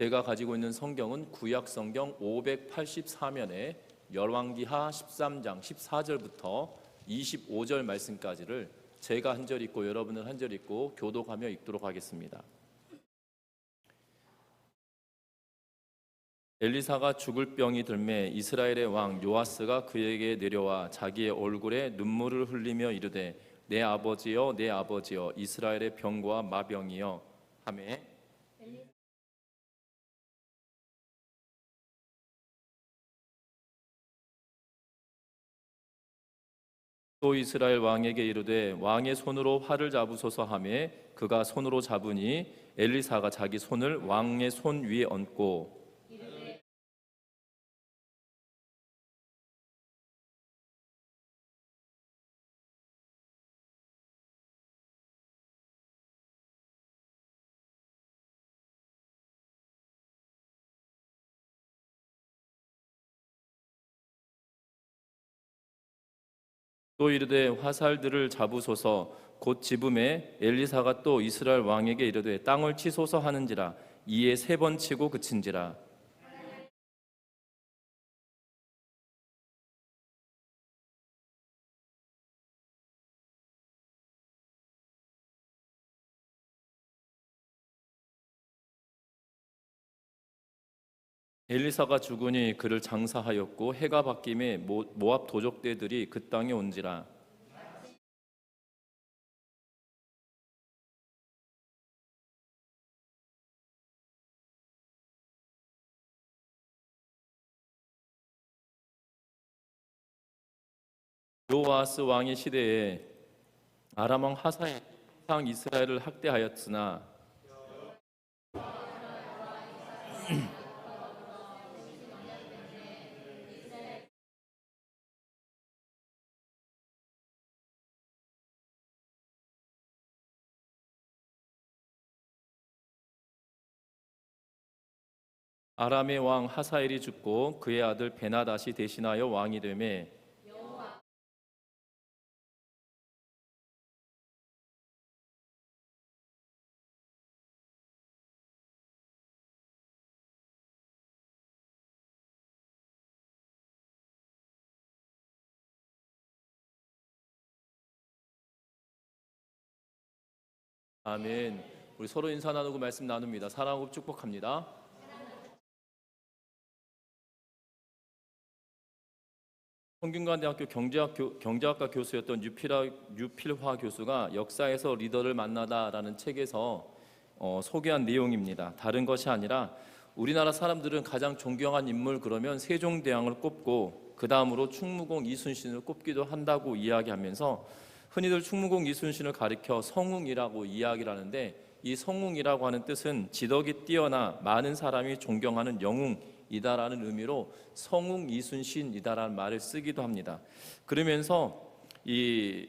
제가 가지고 있는 성경은 구약 성경 584면에 열왕기하 13장 14절부터 25절 말씀까지를 제가 한 절 읽고 여러분은 한 절 읽고 교독하며 읽도록 하겠습니다. 엘리사가 죽을 병이 들매 이스라엘의 왕 요아스가 그에게 내려와 자기의 얼굴에 눈물을 흘리며 이르되 내 아버지여 내 아버지여 이스라엘의 병과 마병이여 하매 또 이스라엘 왕에게 이르되 왕의 손으로 활을 잡으소서 하매 그가 손으로 잡으니 엘리사가 자기 손을 왕의 손 위에 얹고 또 이르되 화살들을 잡으소서. 곧 집음에 엘리사가 또 이스라엘 왕에게 이르되 땅을 치소서 하는지라. 이에 세 번 치고 그친지라 엘리사가 죽으니 그를 장사하였고 해가 바뀜에 모- 모압 도적대들이 그 땅에 온지라. 요아스 왕의 시대에 아람 왕 하사에 항상 이스라엘을 학대하였으나 아람의 왕 하사엘이 죽고 그의 아들 베나다시 대신하여 왕이 되매 아멘. 우리 서로 인사 나누고 말씀 나눕니다. 사랑하고 축복합니다. 성균관대학교 경제학 교, 경제학과 교수였던 유필화, 유필화 교수가 역사에서 리더를 만나다라는 책에서 어, 소개한 내용입니다. 다른 것이 아니라 우리나라 사람들은 가장 존경한 인물 그러면 세종대왕을 꼽고 그 다음으로 충무공 이순신을 꼽기도 한다고 이야기하면서 흔히들 충무공 이순신을 가리켜 성웅이라고 이야기를 하는데 이 성웅이라고 하는 뜻은 지덕이 뛰어나 많은 사람이 존경하는 영웅 이다라는 의미로 성웅 이순신이다라는 말을 쓰기도 합니다. 그러면서 이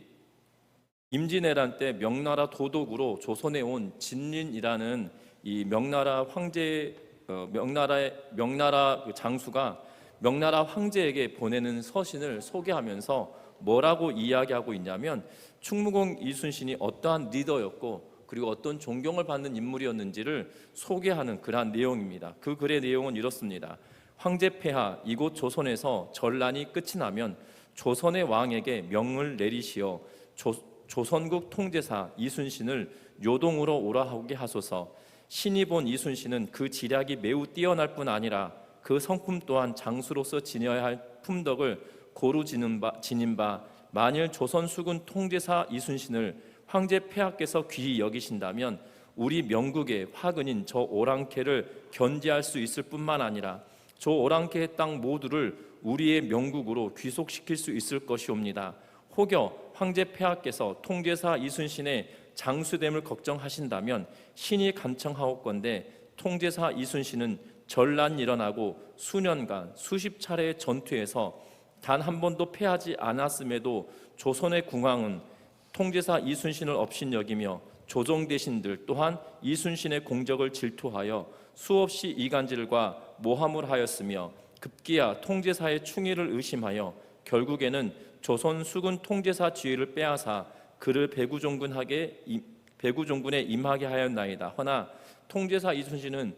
임진왜란 때 명나라 도독으로 조선에 온 진린이라는 이 명나라 황제 어, 명나라의 명나라 그 장수가 명나라 황제에게 보내는 서신을 소개하면서 뭐라고 이야기하고 있냐면 충무공 이순신이 어떠한 리더였고 그리고 어떤 존경을 받는 인물이었는지를 소개하는 그러한 내용입니다. 그 글의 내용은 이렇습니다. 황제 폐하 이곳 조선에서 전란이 끝이 나면 조선의 왕에게 명을 내리시어 조, 조선국 통제사 이순신을 요동으로 오라 하게 하소서. 신이 본 이순신은 그 지략이 매우 뛰어날 뿐 아니라 그 성품 또한 장수로서 지녀야 할 품덕을 고루 지는 바, 지닌 바 만일 조선 수군 통제사 이순신을 황제 폐하께서 귀히 여기신다면 우리 명국의 화근인 저 오랑캐를 견제할 수 있을 뿐만 아니라 저 오랑캐의 땅 모두를 우리의 명국으로 귀속시킬 수 있을 것이옵니다. 혹여 황제 폐하께서 통제사 이순신의 장수됨을 걱정하신다면 신이 간청하옵건대 통제사 이순신은 전란이 일어나고 수년간 수십 차례의 전투에서 단 한 번도 패하지 않았음에도 조선의 궁왕은 통제사 이순신을 업신여기며 조정 대신들 또한 이순신의 공적을 질투하여 수없이 이간질과 모함을 하였으며 급기야 통제사의 충의를 의심하여 결국에는 조선 수군 통제사 지위를 빼앗아 그를 배구종군하게 임- 배구종군에 임하게 하였나이다. 허나 통제사 이순신은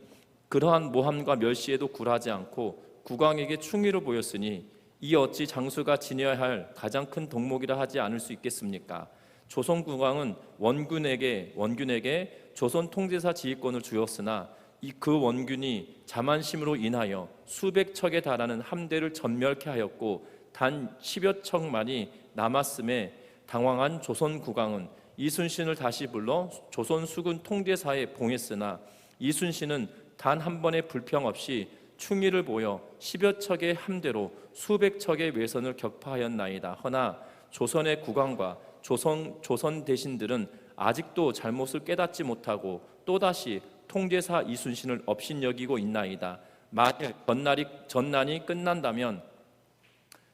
그러한 모함과 멸시에도 굴하지 않고 국왕에게 충의로 보였으니 이 어찌 장수가 지녀야 할 가장 큰 덕목이라 하지 않을 수 있겠습니까? 조선 국왕은 원군에게 원균에게 조선 통제사 지휘권을 주었으나 이그 원균이 자만심으로 인하여 수백 척에 달하는 함대를 전멸케 하였고 단 10여 척만이 남았음에 당황한 조선 국왕은 이순신을 다시 불러 조선 수군 통제사에 봉했으나 이순신은 단 한 번의 불평 없이 충의를 보여 10여 척의 함대로 수백 척의 외선을 격파하였나이다. 허나 조선의 국왕과 조선 조선 대신들은 아직도 잘못을 깨닫지 못하고 또다시 통제사 이순신을 업신여기고 있나이다. 만일 전날이 전난이 끝난다면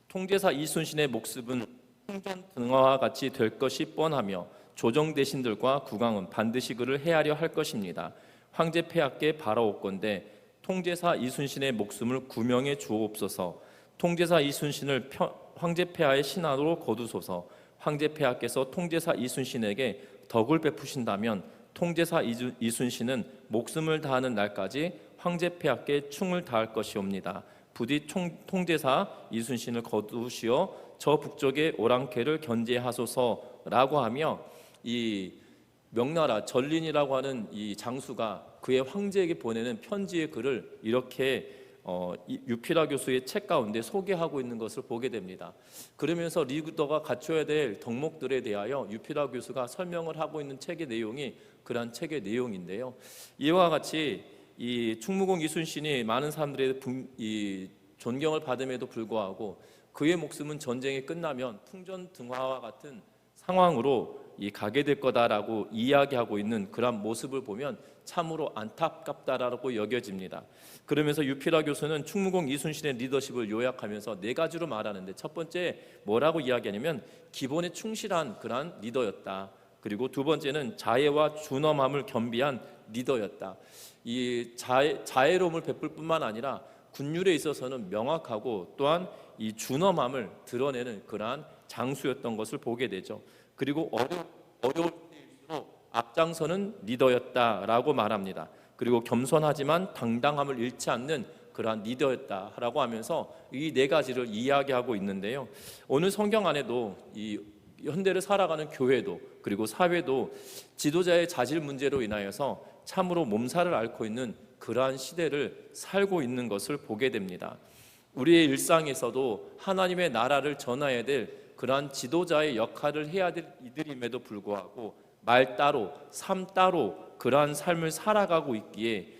통제사 이순신의 목숨은 풍전 등화와 같이 될 것이 뻔하며 조정 대신들과 국왕은 반드시 그를 헤아려 할 것입니다. 황제 폐하께 바라옵건대 통제사 이순신의 목숨을 구명해 주옵소서. 통제사 이순신을 펴- 황제 폐하의 신하로 거두소서. 황제 폐하께서 통제사 이순신에게 덕을 베푸신다면 통제사 이순신은 목숨을 다하는 날까지 황제 폐하께 충을 다할 것이옵니다. 부디 총, 통제사 이순신을 거두시어 저 북쪽의 오랑캐를 견제하소서라고 하며 이 명나라 전린이라고 하는 이 장수가 그의 황제에게 보내는 편지의 글을 이렇게 어, 이 유피라 교수의 책 가운데 소개하고 있는 것을 보게 됩니다. 그러면서 리더가 갖춰야 될 덕목들에 대하여 유피라 교수가 설명을 하고 있는 책의 내용이 그러한 책의 내용인데요. 이와 같이 이 충무공 이순신이 많은 사람들의 분- 이 존경을 받음에도 불구하고 그의 목숨은 전쟁이 끝나면 풍전 등화와 같은 상황으로 이 가게 될 거다라고 이야기하고 있는 그런 모습을 보면 참으로 안타깝다라고 여겨집니다. 그러면서 유피라 교수는 충무공 이순신의 리더십을 요약하면서 네 가지로 말하는데 첫 번째 뭐라고 이야기하냐면 기본에 충실한 그러한 리더였다. 그리고 두 번째는 자애와 준엄함을 겸비한 리더였다. 이 자애, 자애로움을 베풀 뿐만 아니라 군율에 있어서는 명확하고 또한 이 준엄함을 드러내는 그러한 장수였던 것을 보게 되죠. 그리고 어려, 어려울 앞장서는 리더였다라고 말합니다. 그리고 겸손하지만 당당함을 잃지 않는 그러한 리더였다라고 하면서 이 네 가지를 이야기하고 있는데요. 오늘 성경 안에도 이 현대를 살아가는 교회도 그리고 사회도 지도자의 자질 문제로 인하여서 참으로 몸살을 앓고 있는 그러한 시대를 살고 있는 것을 보게 됩니다. 우리의 일상에서도 하나님의 나라를 전해야 될 그러한 지도자의 역할을 해야 될 이들임에도 불구하고 말 따로 삶 따로 그러한 삶을 살아가고 있기에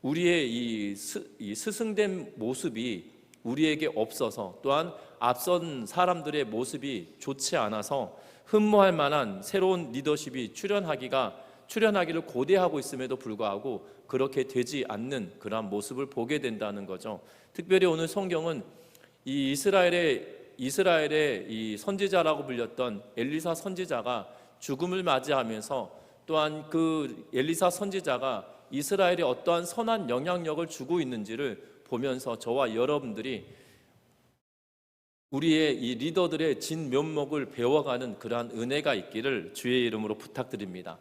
우리의 이, 스, 이 스승된 모습이 우리에게 없어서 또한 앞선 사람들의 모습이 좋지 않아서 흠모할 만한 새로운 리더십이 출현하기가 출현하기를 고대하고 있음에도 불구하고 그렇게 되지 않는 그러한 모습을 보게 된다는 거죠. 특별히 오늘 성경은 이 이스라엘의 이스라엘의 이 선지자라고 불렸던 엘리사 선지자가 죽음을 맞이하면서 또한 그 엘리사 선지자가 이스라엘에 어떠한 선한 영향력을 주고 있는지를 보면서 저와 여러분들이 우리의 이 리더들의 진 면목을 배워가는 그러한 은혜가 있기를 주의 이름으로 부탁드립니다.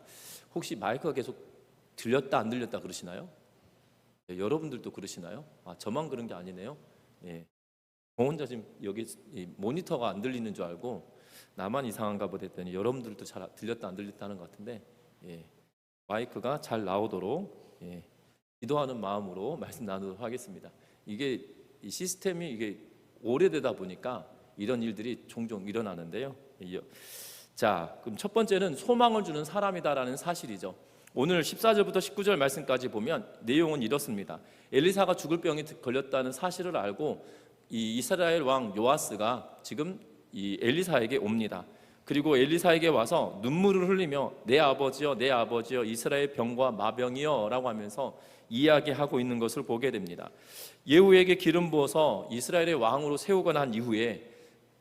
혹시 마이크가 계속 들렸다 안 들렸다 그러시나요? 예, 여러분들도 그러시나요? 아 저만 그런 게 아니네요. 예. 저 혼자 지금 여기 이 모니터가 안 들리는 줄 알고 나만 이상한가 보다 했더니 여러분들도 잘 들렸다 안 들렸다 하는 것 같은데 예. 마이크가 잘 나오도록 예. 기도하는 마음으로 말씀 나누도록 하겠습니다. 이게 이 시스템이 이게 오래되다 보니까 이런 일들이 종종 일어나는데요. 예. 자, 그럼 첫 번째는 소망을 주는 사람이다라는 사실이죠. 오늘 14절부터 19절 말씀까지 보면 내용은 이렇습니다. 엘리사가 죽을 병이 걸렸다는 사실을 알고 이 이스라엘 왕 요아스가 지금 이 엘리사에게 옵니다. 그리고 엘리사에게 와서 눈물을 흘리며 내 아버지여 내 아버지여 이스라엘 병과 마병이여라고 하면서 이야기하고 있는 것을 보게 됩니다. 예후에게 기름 부어서 이스라엘의 왕으로 세우고 난 이후에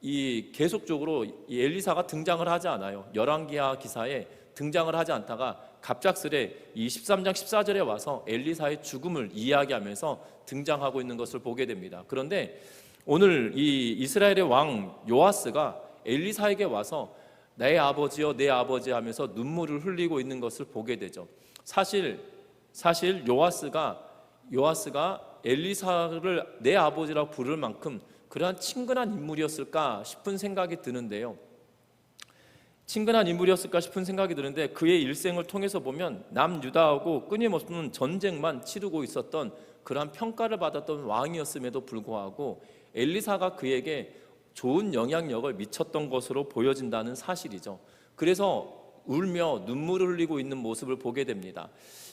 이 계속적으로 이 엘리사가 등장을 하지 않아요. 열왕기하 기사에 등장을 하지 않다가 갑작스레 이 13장 14절에 와서 엘리사의 죽음을 이야기하면서 등장하고 있는 것을 보게 됩니다. 그런데 오늘 이 이스라엘의 왕 요아스가 엘리사에게 와서 내 아버지여 내 아버지 하면서 눈물을 흘리고 있는 것을 보게 되죠. 사실 사실 요아스가 요아스가 엘리사를 내 아버지라고 부를 만큼 그러한 친근한 인물이었을까 싶은 생각이 드는데요. 친근한 인물이었을까 싶은 생각이 드는데 그의 일생을 통해서 보면 남유다하고 끊임없는 전쟁만 치르고 있었던 그러한 평가를 받았던 왕이었음에도 불구하고 엘리사가 그에게 좋은 영향력을 미쳤던 것으로 보여진다는 사실이죠. 그래서 울며 눈물을 흘리고 있는 모습을 보게 됩니다.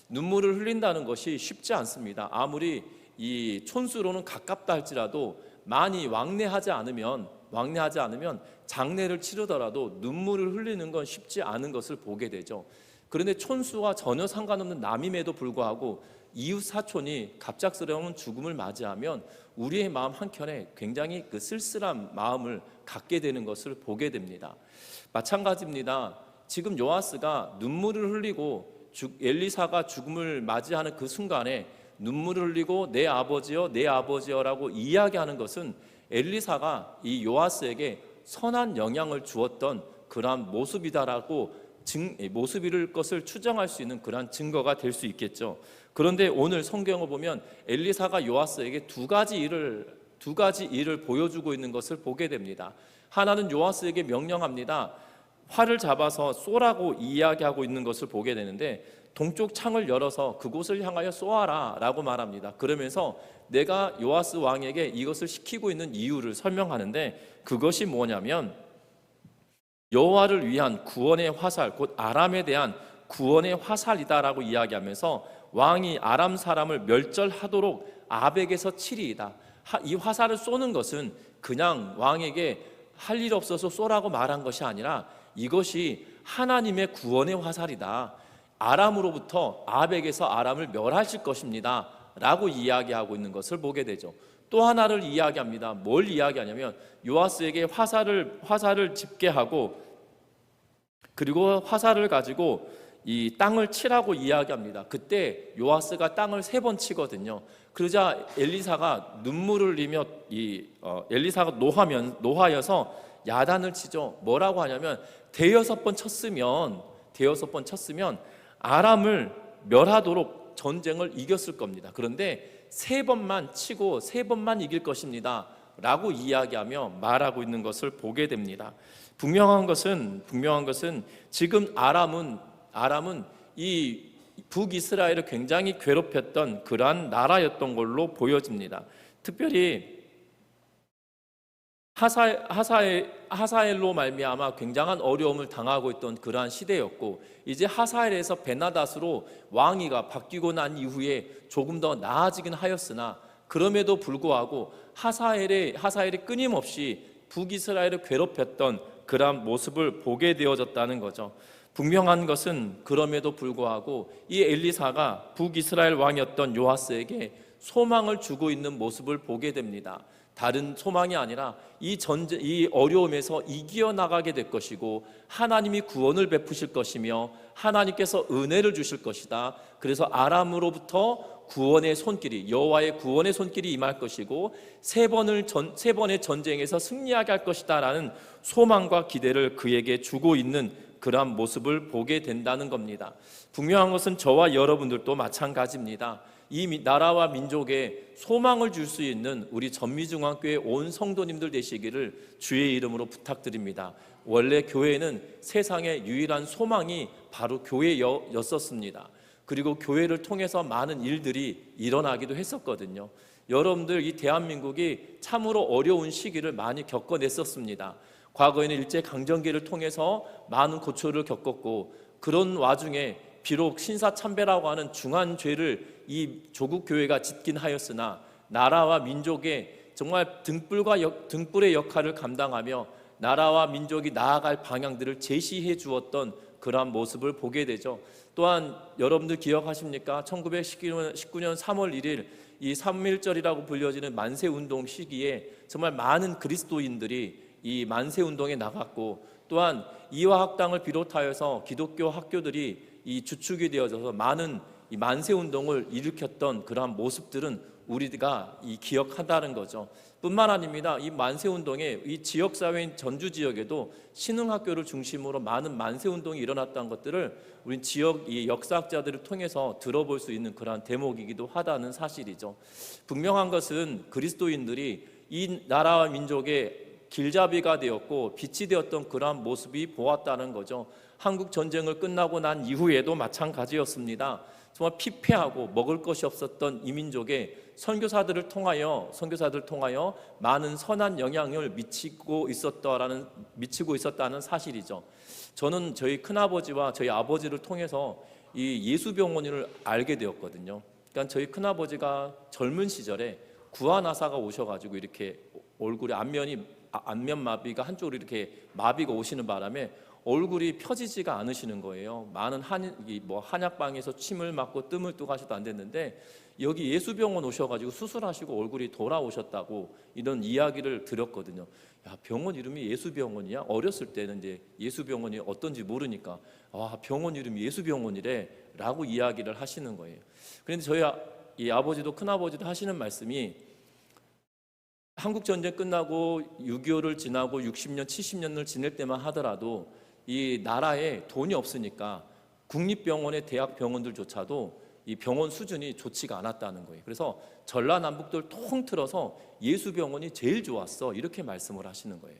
눈물을 흘린다는 것이 쉽지 않습니다. 아무리 이 촌수로는 가깝다 할지라도 많이 왕래하지 않으면 왕래하지 않으면 장례를 치르더라도 눈물을 흘리는 건 쉽지 않은 것을 보게 되죠. 그런데 촌수와 전혀 상관없는 남임에도 불구하고 이웃 사촌이 갑작스러운 죽음을 맞이하면 우리의 마음 한켠에 굉장히 그 쓸쓸한 마음을 갖게 되는 것을 보게 됩니다. 마찬가지입니다. 지금 요아스가 눈물을 흘리고 죽- 엘리사가 죽음을 맞이하는 그 순간에 눈물을 흘리고 내 아버지여 내 아버지여라고 이야기하는 것은 엘리사가 이 요아스에게 선한 영향을 주었던 그러한 모습이다라고 증, 모습일 것을 추정할 수 있는 그러한 증거가 될 수 있겠죠. 그런데 오늘 성경을 보면 엘리사가 요아스에게 두 가지 일을 두 가지 일을 보여주고 있는 것을 보게 됩니다. 하나는 요아스에게 명령합니다. 활을 잡아서 쏘라고 이야기하고 있는 것을 보게 되는데 동쪽 창을 열어서 그곳을 향하여 쏘아라라고 말합니다. 그러면서 내가 요아스 왕에게 이것을 시키고 있는 이유를 설명하는데 그것이 뭐냐면 여호와를 위한 구원의 화살 곧 아람에 대한 구원의 화살이다라고 이야기하면서 왕이 아람 사람을 멸절하도록 아벡에서 치리이다. 하- 이 화살을 쏘는 것은 그냥 왕에게 할 일 없어서 쏘라고 말한 것이 아니라 이것이 하나님의 구원의 화살이다. 아람으로부터 아벡에서 아람을 멸하실 것입니다. 라고 이야기하고 있는 것을 보게 되죠. 또 하나를 이야기합니다. 뭘 이야기하냐면 요아스에게 화살을 화살을 집게 하고 그리고 화살을 가지고 이 땅을 치라고 이야기합니다. 그때 요아스가 땅을 세 번 치거든요. 그러자 엘리사가 눈물을 흘리며 이 어, 엘리사가 노하면 노하여서 야단을 치죠. 뭐라고 하냐면 대여섯 번 쳤으면 대여섯 번 쳤으면 아람을 멸하도록 전쟁을 이겼을 겁니다. 그런데 세 번만 치고 세 번만 이길 것입니다. 라고 이야기하며 말하고 있는 것을 보게 됩니다. 분명한 것은 분명한 것은 지금 아람은 아람은 이 북이스라엘을 굉장히 괴롭혔던 그러한 나라였던 걸로 보여집니다. 특별히 하사 하사엘 하사엘로 말미암아 굉장한 어려움을 당하고 있던 그러한 시대였고 이제 하사엘에서 베나닷으로 왕위가 바뀌고 난 이후에 조금 더 나아지긴 하였으나 그럼에도 불구하고 하사엘의 하사엘이 끊임없이 북이스라엘을 괴롭혔던 그러한 모습을 보게 되어졌다는 거죠. 분명한 것은 그럼에도 불구하고 이 엘리사가 북이스라엘 왕이었던 요하스에게 소망을 주고 있는 모습을 보게 됩니다. 다른 소망이 아니라 이 전제 이 어려움에서 이겨 나가게 될 것이고 하나님이 구원을 베푸실 것이며 하나님께서 은혜를 주실 것이다. 그래서 아람으로부터 구원의 손길이 여호와의 구원의 손길이 임할 것이고 세 번을 전, 세 번의 전쟁에서 승리하게 할 것이다라는 소망과 기대를 그에게 주고 있는 그러한 모습을 보게 된다는 겁니다. 분명한 것은 저와 여러분들도 마찬가지입니다. 이 미- 나라와 민족에 소망을 줄 수 있는 우리 전미중앙교회 온 성도님들 되시기를 주의 이름으로 부탁드립니다. 원래 교회는 세상의 유일한 소망이 바로 교회였었습니다. 그리고 교회를 통해서 많은 일들이 일어나기도 했었거든요. 여러분들 이 대한민국이 참으로 어려운 시기를 많이 겪어냈었습니다. 과거에는 일제 강점기를 통해서 많은 고초를 겪었고 그런 와중에 비록 신사 참배라고 하는 중한 죄를 이 조국 교회가 짓긴 하였으나 나라와 민족의 정말 등불과 역, 등불의 역할을 감당하며 나라와 민족이 나아갈 방향들을 제시해 주었던 그러한 모습을 보게 되죠. 또한 여러분들 기억하십니까? 1919년 19년 3월 1일 이 삼일절이라고 불려지는 만세 운동 시기에 정말 많은 그리스도인들이 이 만세 운동에 나갔고 또한 이화 학당을 비롯하여서 기독교 학교들이 이 주축이 되어져서 많은 이 만세 운동을 일으켰던 그러한 모습들은 우리가 이 기억한다는 거죠. 뿐만 아닙니다. 이 만세 운동에 이 지역 사회인 전주 지역에도 신흥 학교를 중심으로 많은 만세 운동이 일어났다는 것들을 우리 지역 이 역사학자들을 통해서 들어볼 수 있는 그러한 대목이기도 하다는 사실이죠. 분명한 것은 그리스도인들이 이 나라와 민족의 길잡이가 되었고 빛이 되었던 그러한 모습이 보았다는 거죠. 한국 전쟁을 끝나고 난 이후에도 마찬가지였습니다. 정말 피폐하고 먹을 것이 없었던 이민족에 선교사들을 통하여 선교사들을 통하여 많은 선한 영향을 미치고 있었다라는 미치고 있었다는 사실이죠. 저는 저희 큰아버지와 저희 아버지를 통해서 이 예수병원을 알게 되었거든요. 그러니까 저희 큰아버지가 젊은 시절에 구안아사가 오셔가지고 이렇게 얼굴에 안면이 아, 안면 마비가 한쪽으로 이렇게 마비가 오시는 바람에 얼굴이 펴지지가 않으시는 거예요. 많은 한, 이뭐 한약방에서 침을 맞고 뜸을 뜨고 하셔도 안 됐는데 여기 예수병원 오셔가지고 수술하시고 얼굴이 돌아오셨다고 이런 이야기를 들었거든요. 야 병원 이름이 예수병원이야? 어렸을 때는 이제 예수병원이 어떤지 모르니까 아 병원 이름이 예수병원이래 라고 이야기를 하시는 거예요. 그런데 저희 아, 이 아버지도 큰 아버지도 하시는 말씀이 한국 전쟁 끝나고 6.25를 지나고 60년, 70년을 지낼 때만 하더라도 이 나라에 돈이 없으니까 국립병원의 대학 병원들조차도 이 병원 수준이 좋지가 않았다는 거예요. 그래서 전라남북도를 통틀어서 예수병원이 제일 좋았어. 이렇게 말씀을 하시는 거예요.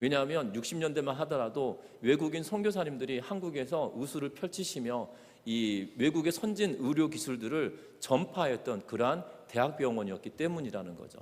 왜냐하면 60년대만 하더라도 외국인 선교사님들이 한국에서 의술을 펼치시며 이 외국의 선진 의료 기술들을 전파했던 그러한 대학병원이었기 때문이라는 거죠.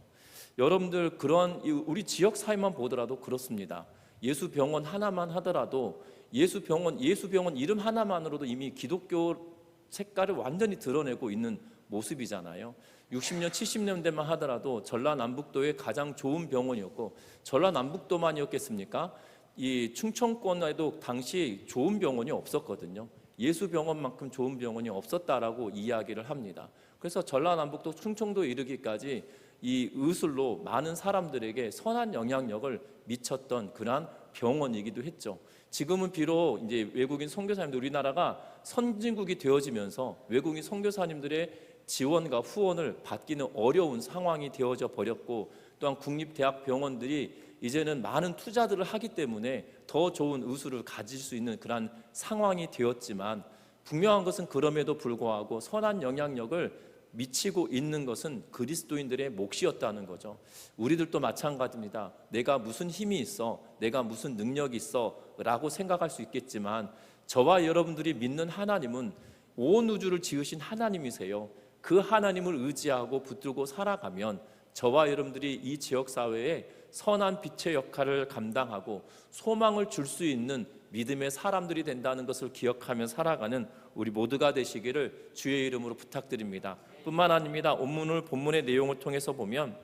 여러분들 그런 이 우리 지역 사회만 보더라도 그렇습니다. 예수 병원 하나만 하더라도 예수 병원 예수 병원 이름 하나만으로도 이미 기독교 색깔을 완전히 드러내고 있는 모습이잖아요. 60년 70년대만 하더라도 전라남북도의 가장 좋은 병원이었고 전라남북도만이었겠습니까? 이 충청권에도 당시 좋은 병원이 없었거든요. 예수 병원만큼 좋은 병원이 없었다라고 이야기를 합니다. 그래서 전라남북도 충청도 이르기까지 이 의술로 많은 사람들에게 선한 영향력을 미쳤던 그러한 병원이기도 했죠. 지금은 비록 이제 외국인 선교사님들 우리나라가 선진국이 되어지면서 외국인 선교사님들의 지원과 후원을 받기는 어려운 상황이 되어져 버렸고 또한 국립대학 병원들이 이제는 많은 투자들을 하기 때문에 더 좋은 의술을 가질 수 있는 그러한 상황이 되었지만 분명한 것은 그럼에도 불구하고 선한 영향력을 미치고 있는 것은 그리스도인들의 몫이었다는 거죠. 우리들도 마찬가지입니다. 내가 무슨 힘이 있어, 내가 무슨 능력이 있어 라고 생각할 수 있겠지만 저와 여러분들이 믿는 하나님은 온 우주를 지으신 하나님이세요. 그 하나님을 의지하고 붙들고 살아가면 저와 여러분들이 이 지역 사회에 선한 빛의 역할을 감당하고 소망을 줄 수 있는 믿음의 사람들이 된다는 것을 기억하며 살아가는 우리 모두가 되시기를 주의 이름으로 부탁드립니다. 뿐만 아닙니다. 본문을 본문의 내용을 통해서 보면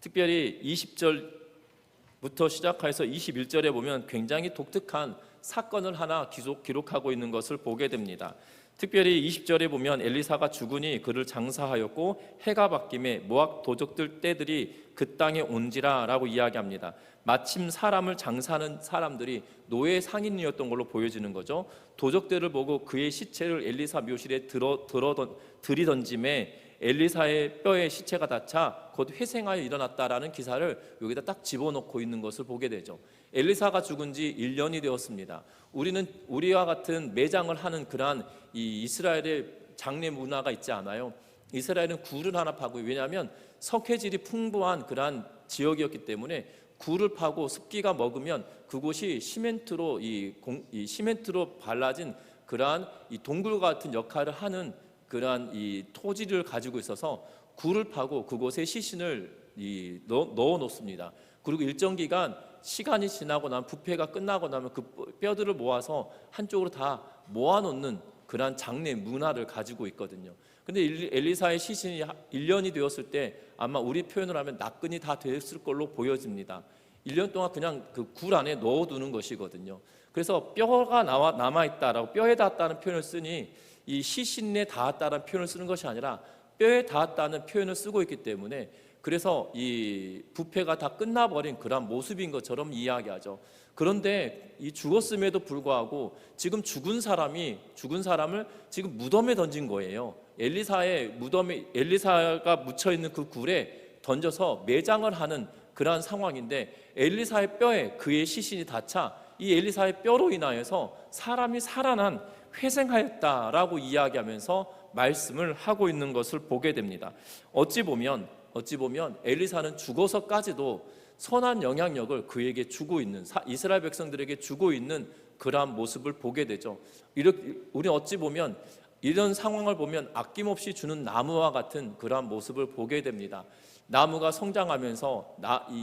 특별히 20절부터 시작해서 21절에 보면 굉장히 독특한 사건을 하나 기록, 기록하고 있는 것을 보게 됩니다. 특별히 20절에 보면 엘리사가 죽으니 그를 장사하였고 해가 바뀜에 모압 도적들 떼들이 그 땅에 온지라라고 이야기합니다. 마침 사람을 장사하는 사람들이 노예 상인이었던 걸로 보여지는 거죠. 도적들을 보고 그의 시체를 엘리사 묘실에 들어 들어 들이던짐에 엘리사의 뼈에 시체가 닿자 곧 회생하여 일어났다라는 기사를 여기다 딱 집어넣고 있는 것을 보게 되죠. 엘리사가 죽은 지 1년이 되었습니다. 우리는 우리와 같은 매장을 하는 그러한 이 이스라엘의 장례 문화가 있지 않아요. 이스라엘은 굴을 하나 파고 왜냐하면 석회질이 풍부한 그러한 지역이었기 때문에 굴을 파고 습기가 먹으면 그곳이 시멘트로 이, 공, 이 시멘트로 발라진 그러한 이 동굴 같은 역할을 하는 그러한 이 토지를 가지고 있어서 굴을 파고 그곳에 시신을 이 넣어, 놓습니다. 그리고 일정 기간 시간이 지나고 나면 부패가 끝나고 나면 그 뼈들을 모아서 한쪽으로 다 모아 놓는 그러한 장례 문화를 가지고 있거든요. 근데 엘리사의 시신이 1년이 되었을 때 아마 우리 표현을 하면 낙근이 다 됐을 걸로 보여집니다. 1년 동안 그냥 그 굴 안에 넣어두는 것이거든요. 그래서 뼈가 남아 있다라고 뼈에 닿았다는 표현을 쓰니 이 시신에 닿았다는 표현을 쓰는 것이 아니라 뼈에 닿았다는 표현을 쓰고 있기 때문에 그래서 이 부패가 다 끝나버린 그런 모습인 것처럼 이야기하죠. 그런데 이 죽었음에도 불구하고 지금 죽은 사람이 죽은 사람을 지금 무덤에 던진 거예요. 엘리사의 무덤에 엘리사가 묻혀 있는 그 굴에 던져서 매장을 하는 그러한 상황인데 엘리사의 뼈에 그의 시신이 닿자 이 엘리사의 뼈로 인하여서 사람이 살아난 회생하였다라고 이야기하면서 말씀을 하고 있는 것을 보게 됩니다. 어찌 보면 어찌 보면 엘리사는 죽어서까지도 선한 영향력을 그에게 주고 있는 사- 이스라엘 백성들에게 주고 있는 그러한 모습을 보게 되죠. 이렇게 우리 어찌 보면 이런 상황을 보면 아낌없이 주는 나무와 같은 그러한 모습을 보게 됩니다. 나무가 성장하면서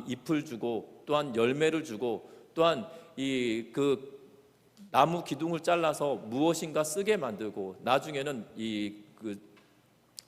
잎을 주고 또한 열매를 주고 또한 이 그 나무 기둥을 잘라서 무엇인가 쓰게 만들고 나중에는 이 그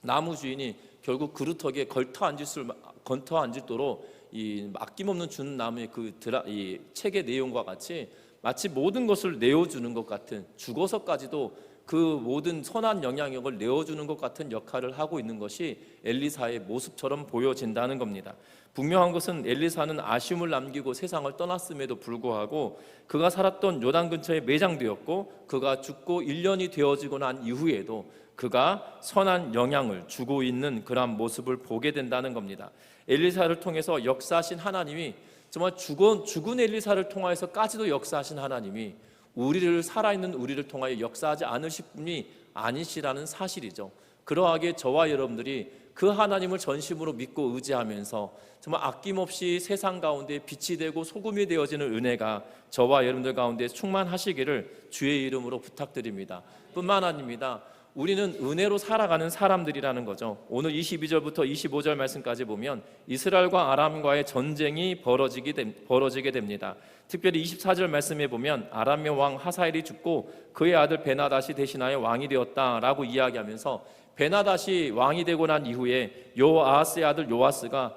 나무 주인이 결국 그루터기에 걸터 앉을 수 건터 앉도록 이 아낌없는 주는 나무의 그 드라 이 책의 내용과 같이 마치 모든 것을 내어 주는 것 같은 죽어서까지도 그 모든 선한 영향력을 내어주는 것 같은 역할을 하고 있는 것이 엘리사의 모습처럼 보여진다는 겁니다. 분명한 것은 엘리사는 아쉬움을 남기고 세상을 떠났음에도 불구하고 그가 살았던 요단 근처에 매장되었고 그가 죽고 1년이 되어지고 난 이후에도 그가 선한 영향을 주고 있는 그러한 모습을 보게 된다는 겁니다. 엘리사를 통해서 역사하신 하나님이 정말 죽은, 죽은 엘리사를 통하여서까지도 역사하신 하나님이 우리를 살아있는 우리를 통하여 역사하지 않으실 분이 아니시라는 사실이죠. 그러하게 저와 여러분들이 그 하나님을 전심으로 믿고 의지하면서 정말 아낌없이 세상 가운데 빛이 되고 소금이 되어지는 은혜가 저와 여러분들 가운데 충만하시기를 주의 이름으로 부탁드립니다. 뿐만 아닙니다. 우리는 은혜로 살아가는 사람들이라는 거죠. 오늘 22절부터 25절 말씀까지 보면 이스라엘과 아람과의 전쟁이 벌어지게, 됩니다. 특별히 24절 말씀에 보면 아람의 왕 하사엘이 죽고 그의 아들 베나다시 대신하여 왕이 되었다라고 이야기하면서 베나다시 왕이 되고 난 이후에 요아스의 아들 요아스가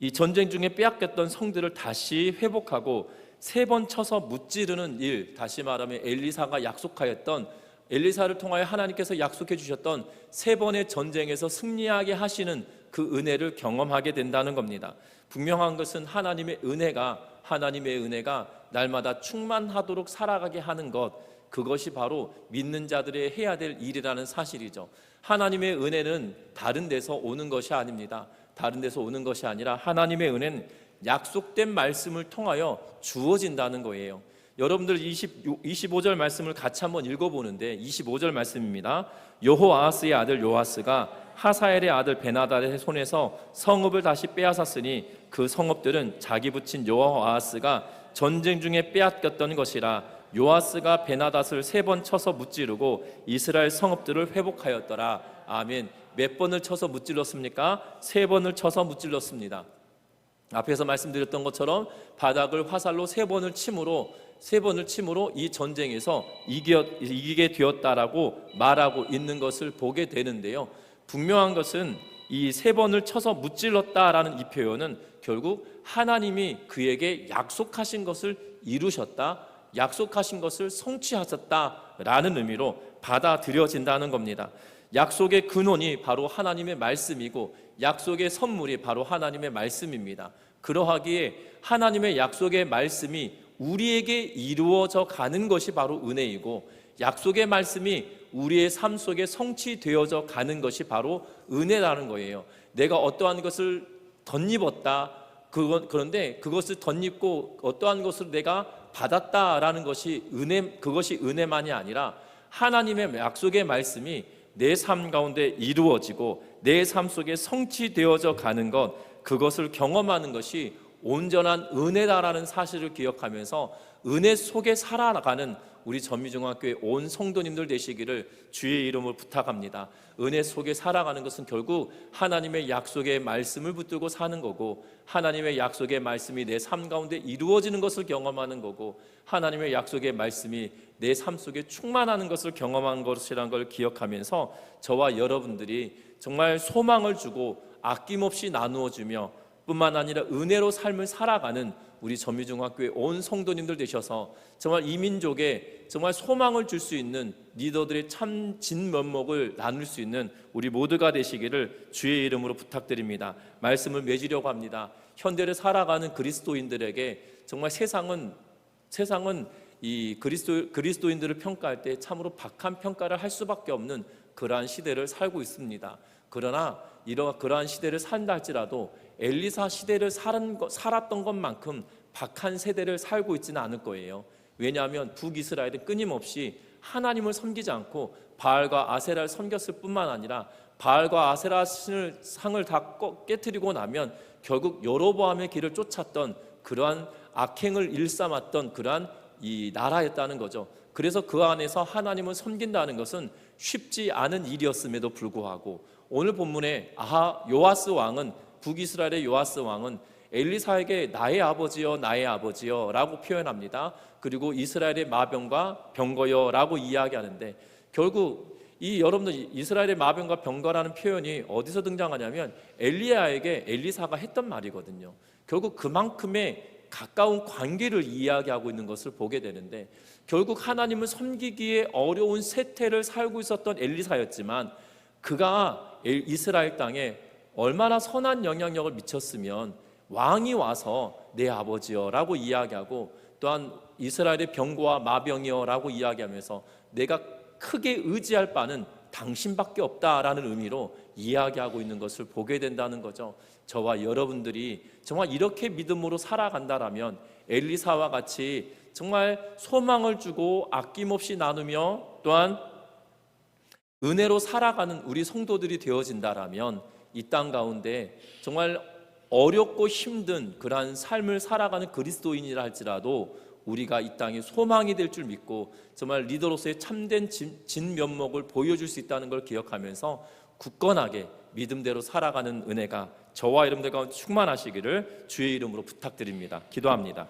이 전쟁 중에 빼앗겼던 성들을 다시 회복하고 세 번 쳐서 무찌르는 일, 다시 말하면 엘리사가 약속하였던 엘리사를 통하여 하나님께서 약속해 주셨던 세 번의 전쟁에서 승리하게 하시는 그 은혜를 경험하게 된다는 겁니다. 분명한 것은 하나님의 은혜가 하나님의 은혜가 날마다 충만하도록 살아가게 하는 것 그것이 바로 믿는 자들의 해야 될 일이라는 사실이죠. 하나님의 은혜는 다른 데서 오는 것이 아닙니다. 다른 데서 오는 것이 아니라 하나님의 은혜는 약속된 말씀을 통하여 주어진다는 거예요. 여러분들 20, 25절 말씀을 같이 한번 읽어보는데 25절 말씀입니다. 여호아하스의 아들 요아스가 하사엘의 아들 베나달의 손에서 성읍을 다시 빼앗았으니 그 성읍들은 자기 붙인 여호아하스가 전쟁 중에 빼앗겼던 것이라 요아스가 베나닷을 세 번 쳐서 무찌르고 이스라엘 성읍들을 회복하였더라. 아멘. 몇 번을 쳐서 무찔렀습니까? 세 번을 쳐서 무찔렀습니다. 앞에서 말씀드렸던 것처럼 바닥을 화살로 세 번을 침으로 세 번을 침으로 이 전쟁에서 이겨, 이기게 되었다라고 말하고 있는 것을 보게 되는데요. 분명한 것은 이 세 번을 쳐서 무찔렀다라는 이 표현은 결국 하나님이 그에게 약속하신 것을 이루셨다, 약속하신 것을 성취하셨다라는 의미로 받아들여진다는 겁니다. 약속의 근원이 바로 하나님의 말씀이고 약속의 선물이 바로 하나님의 말씀입니다. 그러하기에 하나님의 약속의 말씀이 우리에게 이루어져 가는 것이 바로 은혜이고 약속의 말씀이 우리의 삶 속에 성취되어져 가는 것이 바로 은혜라는 거예요. 내가 어떠한 것을 덧입었다. 그런데 그것을 덧입고 어떠한 것을 내가 받았다라는 것이 은혜 그것이 은혜만이 아니라 하나님의 약속의 말씀이 내 삶 가운데 이루어지고 내 삶 속에 성취되어져 가는 것 그것을 경험하는 것이 온전한 은혜다라는 사실을 기억하면서 은혜 속에 살아가는 우리 전미중학교의 온 성도님들 되시기를 주의 이름으로 부탁합니다. 은혜 속에 살아가는 것은 결국 하나님의 약속의 말씀을 붙들고 사는 거고 하나님의 약속의 말씀이 내 삶 가운데 이루어지는 것을 경험하는 거고 하나님의 약속의 말씀이 내 삶 속에 충만하는 것을 경험한 것이라는 걸 기억하면서 저와 여러분들이 정말 소망을 주고 아낌없이 나누어 주며 뿐만 아니라 은혜로 삶을 살아가는 우리 전미중학교의 온 성도님들 되셔서 정말 이 민족에 정말 소망을 줄 수 있는 리더들의 참 진 면목을 나눌 수 있는 우리 모두가 되시기를 주의 이름으로 부탁드립니다. 말씀을 맺으려고 합니다. 현대를 살아가는 그리스도인들에게 정말 세상은 세상은 이 그리스도 그리스도인들을 평가할 때 참으로 박한 평가를 할 수밖에 없는 그러한 시대를 살고 있습니다. 그러나 이러 그러한 시대를 산다 할지라도 엘리사 시대를 살았던 것만큼 박한 세대를 살고 있지는 않을 거예요. 왜냐하면 북이스라엘은 끊임없이 하나님을 섬기지 않고 바알과 아세라를 섬겼을 뿐만 아니라 바알과 아세라 신을 상을 다 꺼- 깨뜨리고 나면 결국 여로보암의 길을 쫓았던 그러한 악행을 일삼았던 그러한 이 나라였다는 거죠. 그래서 그 안에서 하나님을 섬긴다는 것은 쉽지 않은 일이었음에도 불구하고 오늘 본문에 아하 요아스 왕은 북이스라엘의 요아스 왕은 엘리사에게 나의 아버지여 나의 아버지여라고 표현합니다. 그리고 이스라엘의 마병과 병거여라고 이야기하는데 결국 이 여러분들 이스라엘의 마병과 병거라는 표현이 어디서 등장하냐면 엘리야에게 엘리사가 했던 말이거든요. 결국 그만큼의 가까운 관계를 이야기하고 있는 것을 보게 되는데 결국 하나님을 섬기기에 어려운 세태를 살고 있었던 엘리사였지만 그가 엘- 이스라엘 땅에 얼마나 선한 영향력을 미쳤으면 왕이 와서 내 아버지여라고 이야기하고 또한 이스라엘의 병고와 마병이여라고 이야기하면서 내가 크게 의지할 바는 당신밖에 없다라는 의미로 이야기하고 있는 것을 보게 된다는 거죠. 저와 여러분들이 정말 이렇게 믿음으로 살아간다라면 엘리사와 같이 정말 소망을 주고 아낌없이 나누며 또한 은혜로 살아가는 우리 성도들이 되어진다라면 이 땅 가운데 정말 어렵고 힘든 그러한 삶을 살아가는 그리스도인이라 할지라도 우리가 이 땅에 소망이 될 줄 믿고 정말 리더로서의 참된 진, 진면목을 보여줄 수 있다는 걸 기억하면서 굳건하게 믿음대로 살아가는 은혜가 저와 여러분들 가운데 충만하시기를 주의 이름으로 부탁드립니다. 기도합니다.